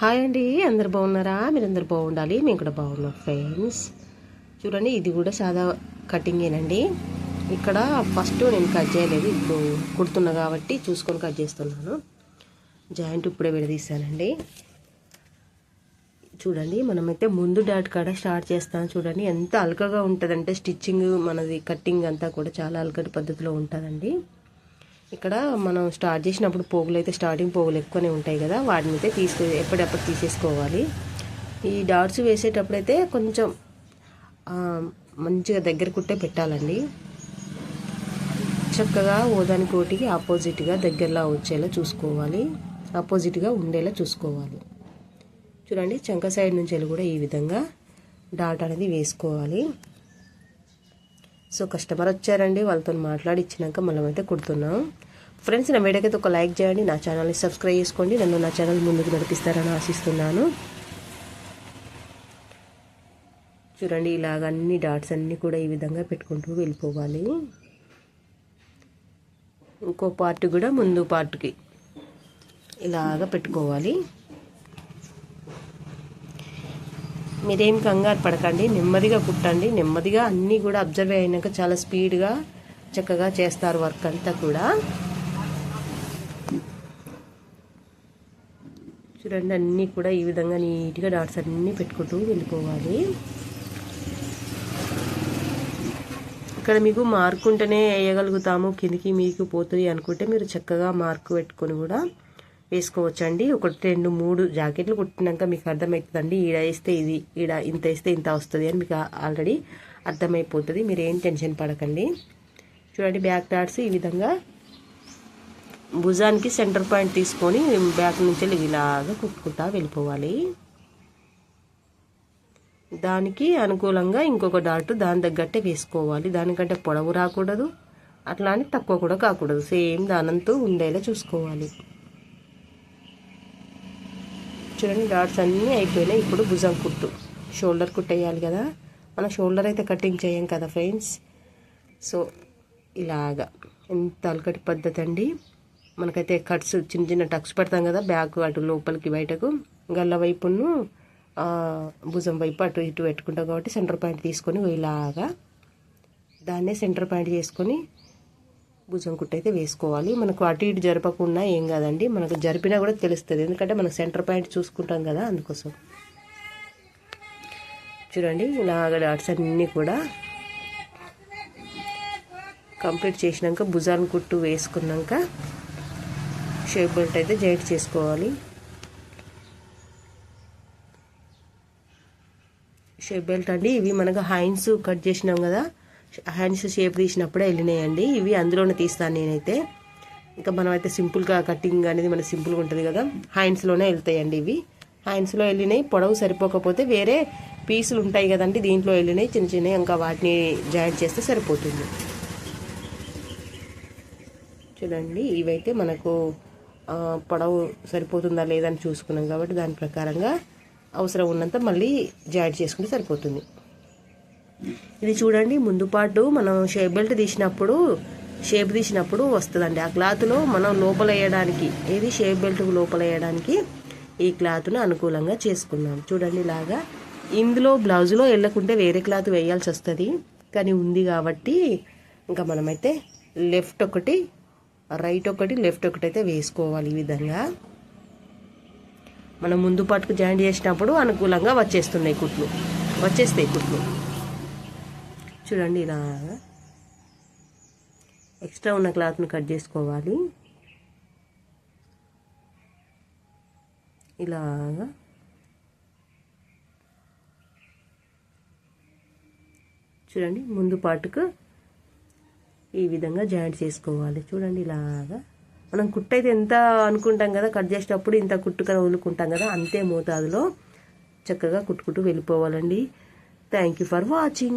Hi అండి అందరు బాగున్నారా? మీరందరు బాగుండాలి? మేము కూడా బాగున్నాం ఫ్రెండ్స్ చూడండి ఇది కూడా సాదా కటింగేనండి ఇక్కడ ఫస్ట్ నేను కట్ చేయలేదు ఇప్పుడు కుడుతున్నా కాబట్టి చూసుకొని కట్ చేస్తున్నాను. జాయింట్ ఇప్పుడే విడదీసానండి చూడండి మనమైతే ముందు డాట్ కాడ స్టార్ట్ చేస్తాను చూడండి ఎంత అల్కగా ఉంటుందంటే స్టిచ్చింగ్ మనది కట్టింగ్ అంతా కూడా చాలా అల్కటి పద్ధతిలో ఉంటుందండి. ఇక్కడ మనం స్టార్ట్ చేసినప్పుడు పోగులు అయితే స్టార్టింగ్ పోగులు ఎక్కువనే ఉంటాయి కదా వాటిని అయితే తీసుకు ఎప్పుడెప్పుడు తీసేసుకోవాలి. ఈ డాట్స్ వేసేటప్పుడైతే కొంచెం మంచిగా దగ్గర కుట్టే పెట్టాలండి. చక్కగా ఓదానికి ఒకటికి ఆపోజిట్గా దగ్గరలా వచ్చేలా చూసుకోవాలి. ఆపోజిట్గా ఉండేలా చూసుకోవాలి. చూడండి చంక సైడ్ నుంచి కూడా ఈ విధంగా డాట్ అనేది వేసుకోవాలి. సో కస్టమర్ వచ్చారండి వాళ్ళతో మాట్లాడి ఇచ్చినాక మనం అయితే కుడుతున్నాం. ఫ్రెండ్స్ నా వీడియోకైతే ఒక లైక్ చేయండి నా ఛానల్ని సబ్స్క్రైబ్ చేసుకోండి నన్ను నా ఛానల్ ముందుకు నడిపిస్తారని ఆశిస్తున్నాను. చూడండి ఇలాగ అన్ని డాట్స్ అన్నీ కూడా ఈ విధంగా పెట్టుకుంటూ వెళ్ళిపోవాలి. ఇంకో పార్ట్ కూడా ముందు పార్ట్కి ఇలాగ పెట్టుకోవాలి. మీరేం కంగారు పడకండి నెమ్మదిగా కుట్టండి. నెమ్మదిగా అన్నీ కూడా అబ్జర్వ్ అయినాక చాలా స్పీడ్గా చక్కగా చేస్తారు వర్క్ అంతా కూడా. చూడండి అన్నీ కూడా ఈ విధంగా నీట్గా డాట్స్ అన్నీ పెట్టుకుంటూ వెళ్ళిపోవాలి. ఇక్కడ మీకు మార్క్ ఉంటేనే వేయగలుగుతాము కిందికి మీకు పోతుంది అనుకుంటే మీరు చక్కగా మార్క్ పెట్టుకొని కూడా వేసుకోవచ్చండి. ఒకటి రెండు మూడు జాకెట్లు కుట్టినాక మీకు అర్థమవుతుందండి. ఈడ వేస్తే ఇది ఈడ ఇంత వేస్తే ఇంత వస్తుంది అని మీకు ఆల్రెడీ అర్థమైపోతుంది. మీరు ఏం టెన్షన్ పడకండి. చూడండి బ్యాక్ డాట్స్ ఈ విధంగా భుజానికి సెంటర్ పాయింట్ తీసుకొని బ్యాక్ నుంచి ఇలాగా కుట్టుకుంటా వెళ్ళిపోవాలి. దానికి అనుకూలంగా ఇంకొక డాట్ దాని తగ్గట్టే వేసుకోవాలి. దానికంటే పొడవు రాకూడదు. అట్లా అని తక్కువ కూడా కాకూడదు. సేమ్ దానంతో ఉండేలా చూసుకోవాలి. చూడండి డాట్స్ అన్నీ అయిపోయినాయి. ఇప్పుడు భుజం కుట్టు. షోల్డర్ కుట్టు వేయాలి కదా. మన షోల్డర్ అయితే కటింగ్ చేయం కదా ఫ్రెండ్స్. సో ఇలాగా. ఎంత అలకటి పద్ధతి అండి. మనకైతే కట్స్ చిన్న చిన్న టక్స్ పెడతాం కదా బ్యాక్ అటు లోపలికి బయటకు. గల్ల వైపును భుజం వైపు అటు ఇటు పెట్టుకుంటాం కాబట్టి సెంటర్ పాయింట్ తీసుకొని ఇలాగా. దాన్నే సెంటర్ పాయింట్ చేసుకొని భుజం కుట్టు అయితే వేసుకోవాలి. మనకు అటు ఇటు జరపకుండా ఏం కాదండి. మనకు జరిపినా కూడా తెలుస్తుంది. ఎందుకంటే మనం సెంటర్ పాయింట్ చూసుకుంటాం కదా అందుకోసం. చూడండి ఇలాగ డాట్స్ అన్నీ కూడా కంప్లీట్ చేసినాక భుజాన్ని కుట్టు వేసుకున్నాక షేప్ బెల్ట్ అయితే జాయింట్ చేసుకోవాలి. షేప్ బెల్ట్ అండి. ఇవి మనకు హైన్స్ కట్ చేసినాం కదా. హ్యాండ్స్ షేప్ తీసినప్పుడే వెళ్ళినాయండి. ఇవి అందులోనే తీస్తాను నేనైతే. ఇంకా మనం అయితే సింపుల్గా కటింగ్ అనేది మనకి సింపుల్గా ఉంటుంది కదా. హ్యాండ్స్లోనే వెళ్తాయండి ఇవి. హ్యాండ్స్లో వెళ్ళినాయి. పొడవు సరిపోకపోతే వేరే పీసులు ఉంటాయి కదండి దీంట్లో వెళ్ళినాయి. చిన్న చిన్నవి ఇంకా వాటిని జాయిన్ చేస్తే సరిపోతుంది. చూడండి ఇవైతే మనకు పొడవు సరిపోతుందా లేదని చూసుకున్నాం కాబట్టి దాని ప్రకారంగా అవసరం ఉన్నంత మళ్ళీ జాయిన్ చేసుకుంటే సరిపోతుంది. ఇది చూడండి ముందు పాటు మనం షేప్ బెల్ట్ తీసినప్పుడు షేప్ తీసినప్పుడు వస్తుందండి. ఆ క్లాత్లో మనం లోపల వేయడానికి ఏది షేప్ బెల్ట్ లోపల వేయడానికి ఈ క్లాత్ను అనుకూలంగా చేసుకున్నాం చూడండి ఇలాగా. ఇందులో బ్లౌజ్లో వెళ్ళకుంటే వేరే క్లాత్ వేయాల్సి వస్తుంది. కానీ ఉంది కాబట్టి ఇంకా మనమైతే లెఫ్ట్ ఒకటి రైట్ ఒకటి లెఫ్ట్ ఒకటి అయితే వేసుకోవాలి ఈ విధంగా. మనం ముందు పాటుకు జాయింట్ చేసినప్పుడు అనుకూలంగా వచ్చేస్తున్నాయి కుట్లు. వచ్చేస్తాయి కుట్లు. చూడండి ఇలాగా ఎక్స్ట్రా ఉన్న క్లాత్ని కట్ చేసుకోవాలి. ఇలాగా చూడండి ముందు పాటుకు ఈ విధంగా జాయింట్ చేసుకోవాలి. చూడండి ఇలాగా మనం కుట్టు అయితే ఎంత అనుకుంటాం కదా కట్ చేసేటప్పుడు ఇంత కుట్టుకొని వదులుకుంటాం కదా అంతే మోతాదులో చక్కగా కుట్టుకుంటూ వెళ్ళిపోవాలండి. Thank you for watching